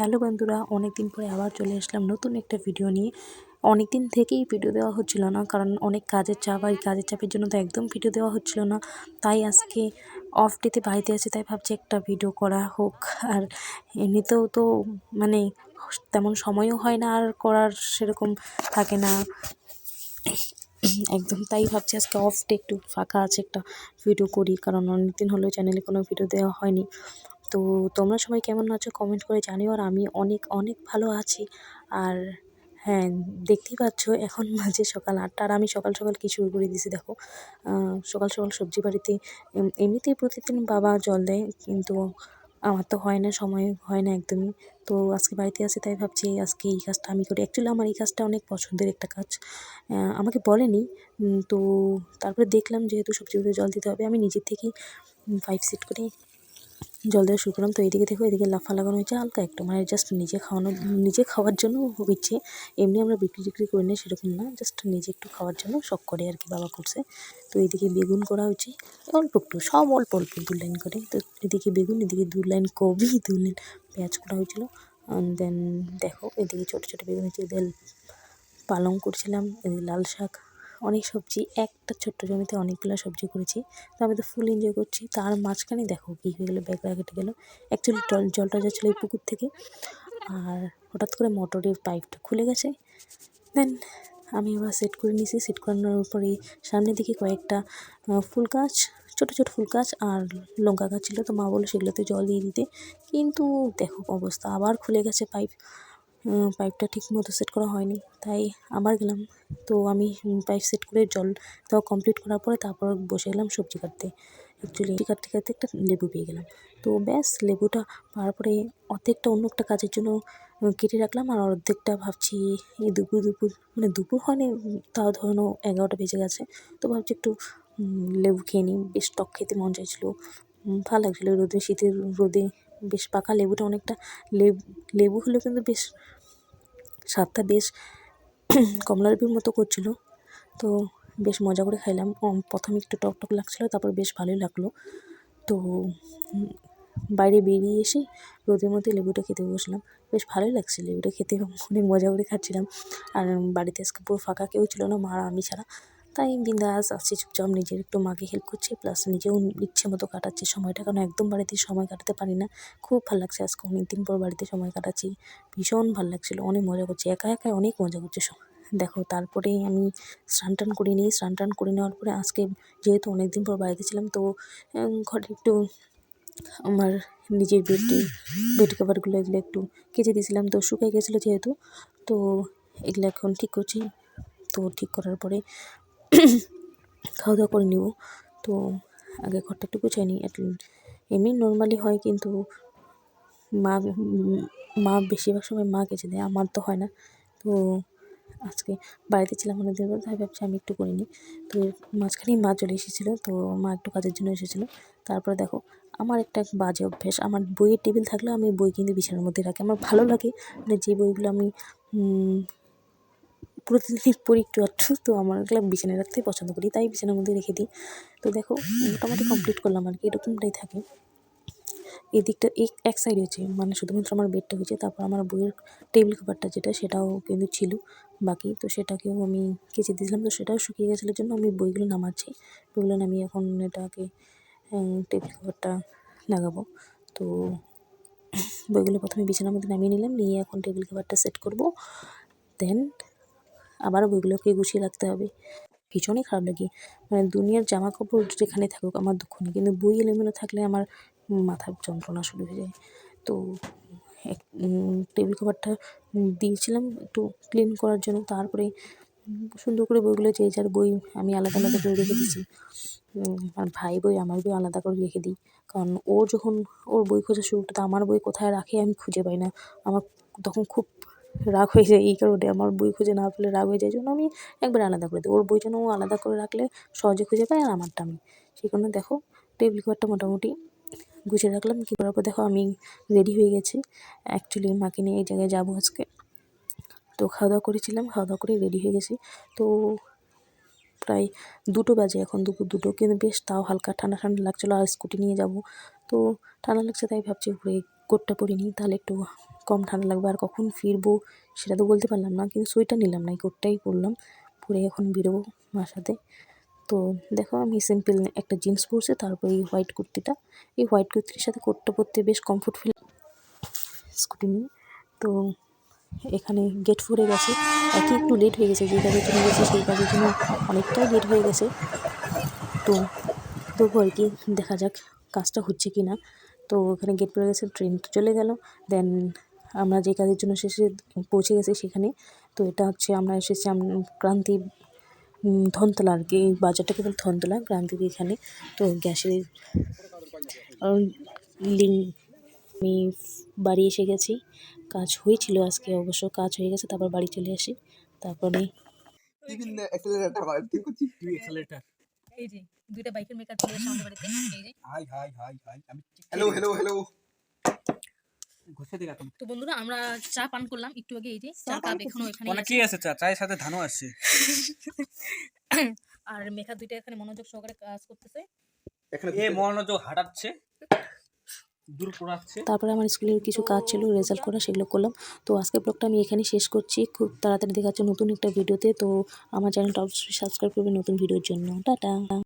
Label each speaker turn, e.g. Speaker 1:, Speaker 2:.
Speaker 1: Hello বন্ধুরা অনেক দিন পরে আবার চলে আসলাম নতুন একটা ভিডিও নিয়ে। অনেক দিন থেকেই ভিডিও দেওয়া হচ্ছিল না, কারণ অনেক কাজের চাপ আর কাজের চাপের জন্য তো একদম ভিডিও দেওয়া হচ্ছিল না। তাই আজকে অফ ডেতে বাড়িতে আছি তাই ভাবছি একটা ভিডিও করা হোক। আর এমনিতেও তো মানে তেমন সময়ও হয় না আর করার সেরকম থাকে না। একদম তাই ভাবছি আজকে অফ ডে একটু ফাঁকা আছে একটা ভিডিও করি, কারণ অনেক দিন হলো চ্যানেলে কোনো ভিডিও দেওয়া হয়নি। তো তোমরা সবাই কেমন আছো কমেন্ট করে জানিও আর আমি অনেক অনেক ভালো আছি। আর হ্যাঁ দেখতেই পাচ্ছ এখন মাঝে সকাল আটটা আর আমি সকাল সকাল কী শুরু করে দিয়েছি দেখো। সকাল সকাল সবজি বাড়িতে এমনিতেই প্রতিদিন বাবা জল দেয় কিন্তু আমার তো হয় না, সময় হয় না একদমই। তো আজকে বাড়িতে আছি তাই ভাবছি আজকে এই কাজটা আমি করি। অ্যাকচুয়ালি আমার এই কাজটা অনেক পছন্দের একটা কাজ। আমাকে বলেনি তো তারপরে দেখলাম যেহেতু সবজিগুলো জল দিতে হবে, আমি নিজের থেকেই পাইপ সেট করে। জল দেওয়া শুরু করলাম। তো এদিকে দেখো, এদিকে লাফা লাগানো হয়েছে, হালকা একটু। মানে জাস্ট নিজে খাওয়ানো, নিজে খাওয়ার জন্য হচ্ছে, এমনি আমরা বিক্রি টিক্রি করি না, সেরকম না। জাস্ট নিজে একটু খাওয়ার জন্য শখ করে আর কি বাবা করছে। তো এদিকে বেগুন করা হয়েছে, অল্প একটু, সব অল্প অল্প দু লাইন করে। তো এদিকে বেগুন, এদিকে দু লাইন কবি দু লাইন পেঁয়াজ করা হয়েছিল। দেন দেখো, এদিকে ছোটো ছোটো বেগুন হয়েছে, এদের পালং করছিলাম, এদিকে লাল শাক। অনেক সবজি, একটা ছোট্ট জমিতে অনেকগুলো সবজি করেছি। তো আমি তো ফুল এনজয় করছি। তার মাঝখানে দেখো কী হয়ে গেলো ব্যাগরা কেটে গেলো। অ্যাকচুয়ালি জল, জলটা যাচ্ছিল এই পুকুর থেকে। আর হঠাৎ করে মোটরের পাইপটা খুলে গেছে। দেন আমি আবার সেট করে নিয়েছি সেট করানোর পরে সামনের দিকে কয়েকটা ফুল গাছ, ছোটো ছোটো ফুল গাছ আর লঙ্কা গাছ ছিল। তো মা বলল সেগুলোতে জল দিয়ে দিতে। কিন্তু দেখো অবস্থা, আবার খুলে গেছে পাইপ পাইপটা ঠিক মতো সেট করা হয়নি। তাই আবার গেলাম। তো আমি পাইপ সেট করে জল দেওয়া কমপ্লিট করার পরে তারপর বসে গেলাম সবজি কাটতে। অ্যাকচুয়ালি সবজি কাটতে কাটতে একটা লেবু পেয়ে গেলাম। তো ব্যাস লেবুটা পাওয়ার পরে অর্ধেকটা অন্য একটা কাজের জন্য কেটে রাখলাম আর অর্ধেকটা ভাবছি এই দুপুর দুপুর মানে দুপুর হয়নি, তাও ধরো এগারোটা বেজে গেছে। তো ভাবছি একটু লেবু খেয়ে নিই। বেশ টক খেতে মন চাইছিলো। ভালো লাগছিল রোদে, শীতের রোদে। বেশ পাকা লেবুটা অনেকটা লেবু লেবু হলেও কিন্তু বেশ স্বাদটা বেশ কমলা লেবুর মতো করছিল। তো বেশ মজা করে খাইলাম। প্রথমে একটু টক টক লাগছিল, তারপর বেশ ভালোই লাগল। তো বাইরে বেরিয়ে এসে রোদের মধ্যে লেবুটা খেতে বসলাম। বেশ ভালোই লাগছে লেবুটা খেতে। অনেক মজা করে খাচ্ছিলাম। আর বাড়িতে আজকে পুরো ফাঁকা কেউ ছিল না, মা আমি ছাড়া। তাই বিন্দাস আসছি চুপচাপ নিজের একটু মাকে হেল্প করছি প্লাস নিজেও ইচ্ছে মতো কাটাচ্ছি সময়টা। কারণ একদম বাড়িতে সময় কাটাতে পারি না। খুব ভালো লাগছে আজকে অনেক দিন পর বাড়িতে সময় কাটাচ্ছি। ভীষণ ভালো লাগছিল, অনেক মজা করছি। একা একা অনেক মজা করছে দেখো, তারপরে আমি স্নান টান করে নিই। স্নান টান করে নেওয়ার পরে আজকে যেহেতু অনেক দিন পর বাড়িতে ছিলাম, তো ঘরে একটু আমার নিজের বেডটি বেড কভারগুলো এগুলো একটু কেচে দিয়েছিলাম। তো শুকিয়ে গেছিল যেহেতু, তো এগুলো এখন ঠিক করছি। তো ঠিক করার পরে খাওয়া দাওয়া করে নেব। তো আগে ঘরটা একটু গুছাই নিই এমনি নর্মালি হয় কিন্তু মা মা বেশিরভাগ সময় মা কেচে দেয়, আমার তো হয় না। তো আজকে বাড়িতে ছিলাম অনেকদিন পর তাই ভাবছি আমি একটু করিনি। তো মাঝখানেই মা চলে এসেছিল, তো মা একটু কাজের জন্য এসেছিল। তারপরে দেখো, আমার একটা বাজে অভ্যেস, আমার বইয়ের টেবিল থাকলে আমি বই কিন্তু বিছানার মধ্যে রাখি। আমার ভালো লাগে মানে যে বইগুলো আমি প্রতিদিনই পড়ি একটু আধটু তো আমার ওগুলো বিছানায় রাখতেই পছন্দ করি, তাই বিছানার মধ্যে রেখে দিই। তো দেখো, মোটামুটি কমপ্লিট করলাম আর কি, এরকমটাই থাকে। এদিকটা এক এক সাইডে হচ্ছে মানে শুধুমাত্র আমার বেডটা হয়েছে, তারপর আমার বইয়ের টেবিল কভারটা যেটা, সেটাও কিন্তু ছিল বাকি, তো সেটাকেও আমি কেচে দিয়েছিলাম, তো সেটাও শুকিয়ে গেছিল জন্য আমি বইগুলো নামাচ্ছি। বইগুলো নামিয়ে এখন এটাকে টেবিল কভারটা লাগাবো। তো বইগুলো প্রথমে বিছানার মধ্যে নামিয়ে নিলাম, নিয়ে এখন টেবিল কভারটা সেট করব। দেন আবার বইগুলোকে গুছিয়ে রাখতে হবে। ভীষণই খারাপ লাগে। মানে দুনিয়ার জামা কাপড় যেখানে থাকুক আমার দুঃখ নেই। কিন্তু বই এলোমেলো থাকলে আমার মাথার যন্ত্রণা শুরু হয়ে যায়। তো এক টেবিল কভারটা দিয়েছিলাম একটু ক্লিন করার জন্য। তারপরে সুন্দর করে বইগুলো যে যার বই আমি আলাদা আলাদা করে রেখে দিয়েছি। আর ভাই বই, আমার বই আলাদা করে রেখে দিই। কারণ ও যখন ওর বই খোঁজা শুরু করতো আমার বই কোথায় রাখে আমি খুঁজে পাই না। আমার তখন খুব রাগ হয়ে যায় এই কারণে। আমার বই খুঁজে না পেলে রাগ হয়ে যায়। জন্য আমি একবার আলাদা করে দিই ওর বই যেন ও আলাদা করে রাখলে সহজে খুঁজে পায় আর আমারটা আমি। সেই কারণে দেখো, টেবিল কভারটা মোটামুটি গুছিয়ে রাখলাম। কী করার পর দেখো আমি রেডি হয়ে গেছি। অ্যাকচুয়ালি মাকে নিয়ে এই জায়গায় যাব আজকে। তো খাওয়া দাওয়া করেছিলাম খাওয়া দাওয়া করে রেডি হয়ে গেছি। তো প্রায় দুটো বাজে এখন, দুপুর দুটো। কিন্তু বেশ তাও হালকা ঠান্ডা ঠান্ডা লাগছিল। আর স্কুটি নিয়ে যাব। তো ঠান্ডা লাগছে তাই ভাবছি ঘুরে কোটটা পরে নিই। তাহলে একটু কম ঠান্ডা লাগবে আর কখন ফিরবো সেটা তো বলতে পারলাম না, কিন্তু সোয়েটার নিলাম না এই কোটটাই পরলাম, পরে এখন বেরোবো বাসাতে। তো দেখো আমি সিম্পল একটা জিন্স পরছি, তারপর এই হোয়াইট কুর্তিটা। এই হোয়াইট কুর্তির সাথে কোটটা পরতে বেশ কমফোর্ট ফিল স্কুটি নিয়ে। তো এখানে গেট ফোরে গেছে, একই একটু লেট হয়ে গেছে যে কাজের জন্য গেছে সেই কাজের জন্য অনেকটাই লেট হয়ে গেছে। তো তবু আর কি, দেখা যাক কাজটা হচ্ছে কি না তো ওখানে গেট পড়ে গেছে ট্রেন তো চলে গেল দেন আমরা যে কাজের জন্য শেষে পৌঁছে গেছি সেখানে। তো এটা হচ্ছে আমরা এসেছি ক্রান্তি ধনতলা আর কি এই বাজারটা কিন্তু ধনতলা ক্রান্তির এখানে। তো গ্যাসের লিঙ্ক আমি বাড়ি এসে গেছি। কাজ হয়েছিল আজকে অবশ্য কাজ হয়ে গেছে তারপর বাড়ি চলে আসি। তারপরে
Speaker 2: হয়
Speaker 3: দুইটা বাইকের মেকার চলে আমাদের বাড়িতে।
Speaker 2: হ্যালো হ্যালো হ্যালো
Speaker 4: ঘষে দিই এখন
Speaker 3: তো বন্ধুরা আমরা চা পান করলাম একটু আগে এই যে চা কাপ এখনও এখানে
Speaker 4: অনেকেই আছে। চা চায়ের সাথে ধানও আসছে
Speaker 3: আর মেঘা দুইটা এখানে মনোযোগ সহকারে কাজ করতেছে।
Speaker 2: এখানে
Speaker 4: এ মনোযোগ হাঁটাচ্ছে দূর পড়াচ্ছে
Speaker 1: তারপরে আমার স্কুলের কিছু কাজ ছিল রেজাল্ট করা সেগুলো করলাম। তো আজকের ব্লগটা আমি এখানেই শেষ করছি। খুব তাড়াতাড়ি দেখাচ্ছে নতুন একটা ভিডিওতে তো। আমার চ্যানেলটা অবশ্যই সাবস্ক্রাইব করবে নতুন ভিডিওর জন্য। টাটা!